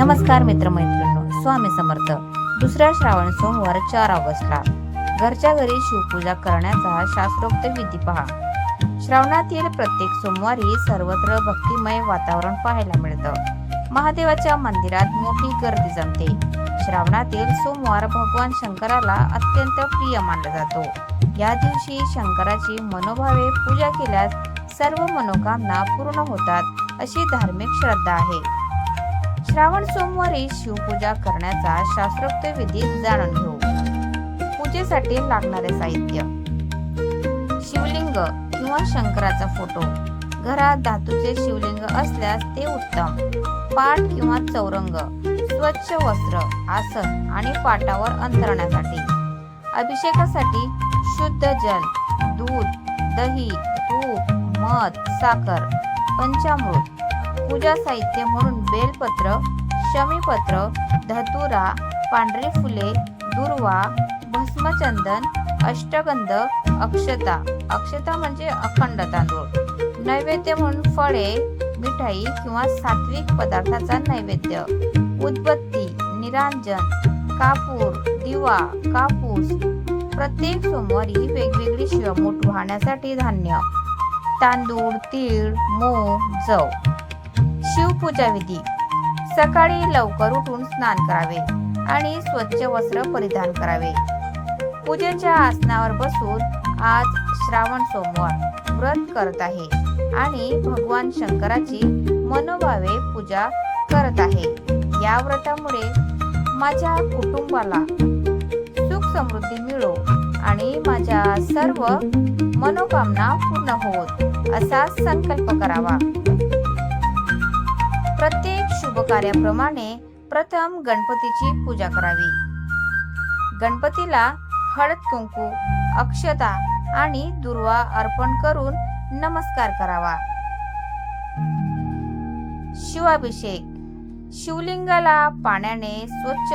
नमस्कार मित्रमैत्रिणी स्वामी समर्थ. दुसरा श्रावण सोमवार चार ऑगस्टला. घरच्या घरी शिवपूजा करण्याचा शास्त्रोक्त विधी पहा. श्रावणातील प्रत्येक सोमवारी सर्वत्र भक्तिमय वातावरण पाहायला मिळतं. महादेवाच्या मंदिरात मोठी गर्दी जमते. श्रावणातील सोमवार भगवान शंकराला अत्यंत प्रिय मानला जातो. या दिवशी शंकराची मनोभावे पूजा केल्यास सर्व मनोकामना पूर्ण होतात अशी धार्मिक श्रद्धा आहे. श्रावण सोमवारी शिवपूजा करण्याचा शास्त्रोक्त विधी जाणून घेऊ. पूजेसाठी लागणारे साहित्य. शिवलिंग किंवा शंकराचा फोटो. घरात धातूचे शिवलिंग असल्यास ते उत्तम. पाट किंवा चौरंग स्वच्छ वस्त्र आसन आणि पाटावर अंतरण्यासाठी. अभिषेकासाठी शुद्ध जल दूध दही तूप मध साखर पंचामृत पूजा साहित्य म्हणून बेलपत्र शमीपत्र धतुरा पांढरी फुले दुर्वा भस्मचंदन अष्टगंध अक्षता. अक्षता म्हणजे अखंड तांदूळ. नैवेद्य म्हणून फळे मिठाई किंवा सात्विक पदार्थाचा नैवेद्य. उदबत्ती निरांजन कापूर दिवा कापूस. प्रत्येक सोमवारी वेगवेगळी शिवमूठ वाहण्यासाठी धान्य. तांदूळ तीळ मूग जव. शिवपूजा विधी सकाळी लवकर उठून स्नान करावे आणि स्वच्छ वस्त्र परिधान करावे. पूजेच्या आसनावर बसून आज श्रावण सोमवार व्रत करत आहे आणि भगवान शंकराची मनोभावे पूजा करत आहे. या व्रतामुळे माझ्या कुटुंबाला सुख समृद्धी मिळो आणि माझ्या सर्व मनोकामना पूर्ण होत असा संकल्प करावा. प्रत्येक शुभ कार्याप्रमाणे प्रथम गणपतीची पूजा करावी. गणपतीला हळद कुंकू अक्षता आणि दुर्वा अर्पण करून नमस्कार करावा. शिवाभिषेक. शिवलिंगाला पाण्याने स्वच्छ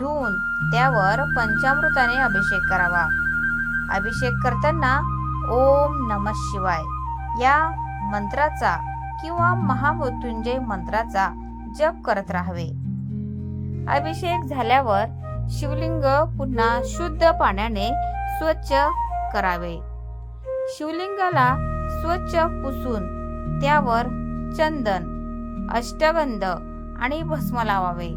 धुवून त्यावर पंचामृताने अभिषेक करावा. अभिषेक करताना ओम नम शिवाय या मंत्राचा किंवा महामृत्युंजय मंत्राचा जप करत राहावे. अभिषेक झाल्यावर शिवलिंग पुन्हा शुद्ध पाण्याने स्वच्छ करावे. शिवलिंगाला स्वच्छ पुसून त्यावर चंदन अष्टगंध आणि भस्म लावावे.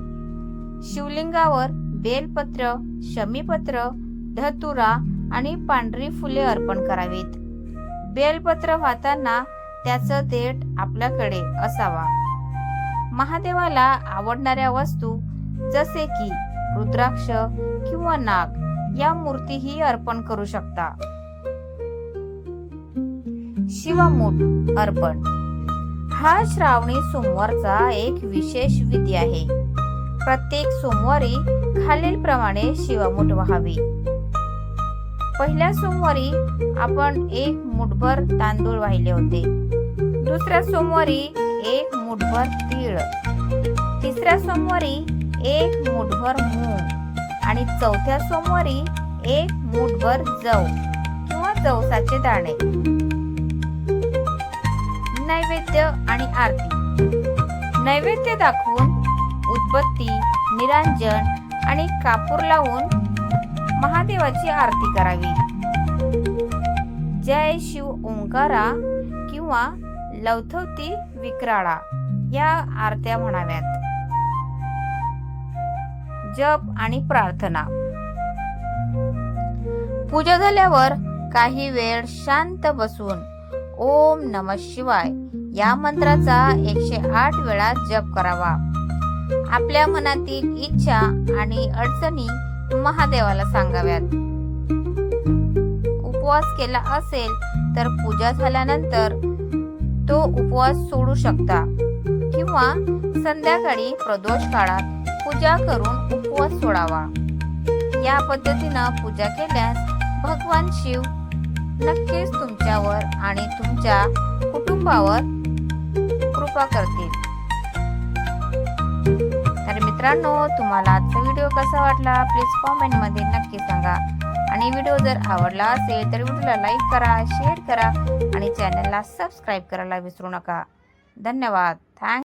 शिवलिंगावर बेलपत्र शमीपत्र धतुरा आणि पांढरी फुले अर्पण करावीत. बेलपत्र वाहताना त्याचं देठ आपल्याकडे असावा. महादेवाला आवडणाऱ्या वस्तू जसे की रुद्राक्ष किंवा नाग या मूर्तीही अर्पण करू शकता. शिवामूठ अर्पण. हा श्रावणी सोमवारचा एक विशेष विधी आहे. प्रत्येक सोमवारी खालील प्रमाणे शिवामूठ व्हावी. पहिल्या सोमवारी आपण एक मुठभर तांदूळ वाहिले होते. दुसऱ्या सोमवारी एक मुठभर तीळ. तिसऱ्या सोमवारी एक मुठभर मूग. आणि चौथ्या सोमवारी एक मुठभर जव किंवा जवसाचे दाणे. नैवेद्य आणि आरती. नैवेद्य दाखवून उदबत्ती निरांजन आणि कापूर लावून महादेवाची आरती करावी. जय शिव ओंकारा किंवा लवथवती विक्राळा या आरत्या म्हणाव्यात. जप आणि प्रार्थना. पूजा झाल्यावर काही वेळ शांत बसून ओम नम शिवाय या मंत्राचा एकशे आठ वेळा जप करावा. आपल्या मनातील इच्छा आणि अडचणी महादेवाला सांगाव्यात. उपवास केला असेल तर पूजा झाल्यानंतर तो उपवास सोडू शकता. किंवा संध्याकाळी प्रदोष काळात पूजा करून उपवास सोडावा. या पद्धतीनं पूजा केल्यास भगवान शिव नक्कीच तुमच्यावर आणि तुमच्या कुटुंबावर कृपा करतील. तर मित्रांनो तुम्हाला आजचा व्हिडिओ कसा वाटला? प्लीज कॉमेंटमध्ये नक्की सांगा. आणि व्हिडिओ जर आवडला असेल तर व्हिडिओला लाईक करा शेअर करा आणि चॅनलला सबस्क्राईब करायला विसरू नका. धन्यवाद. थँक